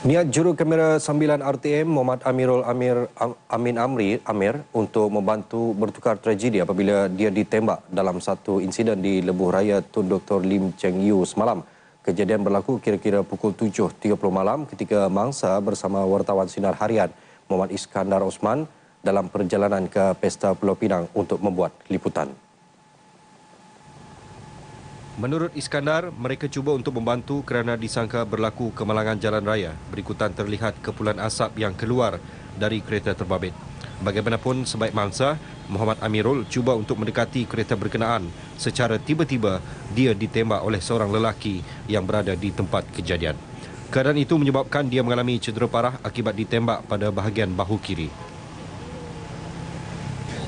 Niat juru kamera 9 RTM Muhammad Amirul Amir Amin Amri Amir untuk membantu bertukar tragedi apabila dia ditembak dalam satu insiden di Lebuh Raya Tun Dr. Lim Cheng Yu semalam. Kejadian berlaku kira-kira pukul 7.30 malam ketika mangsa bersama wartawan sinar harian Muhammad Iskandar Osman dalam perjalanan ke Pesta Pulau Pinang untuk membuat liputan. Menurut Iskandar, mereka cuba untuk membantu kerana disangka berlaku kemalangan jalan raya. Berikutan terlihat kepulan asap yang keluar dari kereta terbabit. Bagaimanapun sebaik mangsa, Muhammad Amirul cuba untuk mendekati kereta berkenaan. Secara tiba-tiba, dia ditembak oleh seorang lelaki yang berada di tempat kejadian. Keadaan itu menyebabkan dia mengalami cedera parah akibat ditembak pada bahagian bahu kiri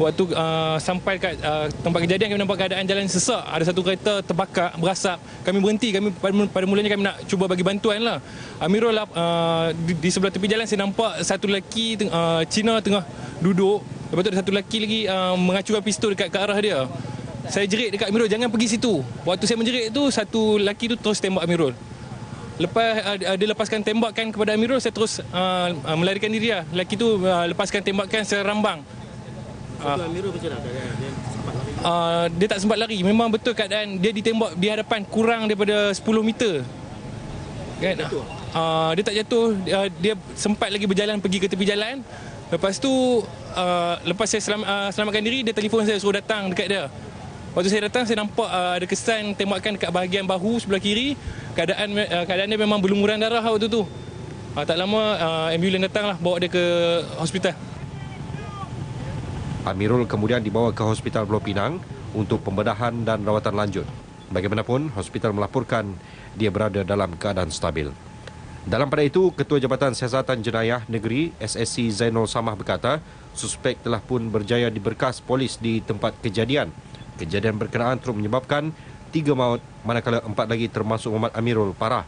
waktu uh, sampai kat uh, tempat kejadian kami nampak keadaan jalan sesak. Ada satu kereta terbakar berasap. Kami berhenti. Kami pada, pada mulanya kami nak cuba bagi bantuan lah. Amirul uh, di, di sebelah tepi jalan saya nampak satu lelaki uh, Cina tengah duduk. Lepas tu ada satu lelaki lagi uh, mengacurkan pistol dekat ke arah dia. Saya jerit dekat Amirul jangan pergi situ. Waktu saya menjerit tu satu lelaki tu terus tembak Amirul. Lepas uh, dia lepaskan tembakan kepada Amirul, saya terus uh, uh, melarikan diri lah. Lelaki tu uh, lepaskan tembakan serambang. Uh, uh, dia tak sempat lari. Memang betul keadaan dia ditembak di hadapan kurang daripada 10 meter. Kan? Uh, dia tak jatuh. Uh, dia sempat lagi berjalan pergi ke tepi jalan. Lepas tu, uh, lepas saya selam, uh, selamatkan diri, dia telefon saya suruh datang dekat dia. Waktu saya datang, saya nampak uh, ada kesan tembakan dekat bahagian bahu sebelah kiri. Keadaan uh, keadaan dia memang berlumuran darah waktu tu. Uh, tak lama, uh, ambulans datang lah, bawa dia ke hospital. Amirul kemudian dibawa ke Hospital Pulau Pinang untuk pembedahan dan rawatan lanjut. Bagaimanapun, hospital melaporkan dia berada dalam keadaan stabil. Dalam pada itu, Ketua Jabatan Siasatan Jenayah Negeri SSC Zainul Samah berkata, suspek telah pun berjaya diberkas polis di tempat kejadian. Kejadian berkenaan turut menyebabkan tiga maut manakala empat lagi termasuk Muhammad Amirul parah.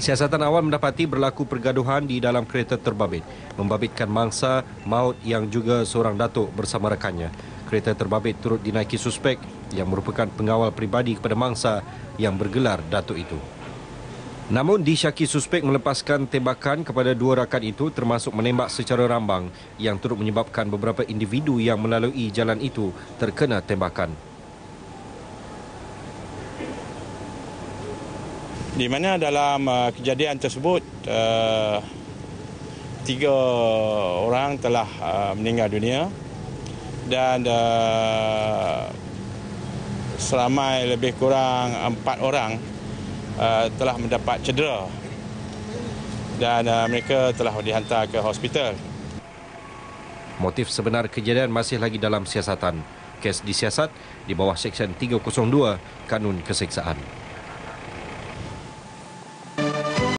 Siasatan awal mendapati berlaku pergaduhan di dalam kereta terbabit, membabitkan mangsa maut yang juga seorang datuk bersama rekannya. Kereta terbabit turut dinaiki suspek yang merupakan pengawal pribadi kepada mangsa yang bergelar datuk itu. Namun disyaki suspek melepaskan tembakan kepada dua rakan itu termasuk menembak secara rambang yang turut menyebabkan beberapa individu yang melalui jalan itu terkena tembakan. Di mana dalam uh, kejadian tersebut uh, tiga orang telah uh, meninggal dunia dan uh, seramai lebih kurang empat orang uh, telah mendapat cedera dan uh, mereka telah dihantar ke hospital. Motif sebenar kejadian masih lagi dalam siasatan. Kes disiasat di bawah Seksyen 302 Kanun Keseksaan.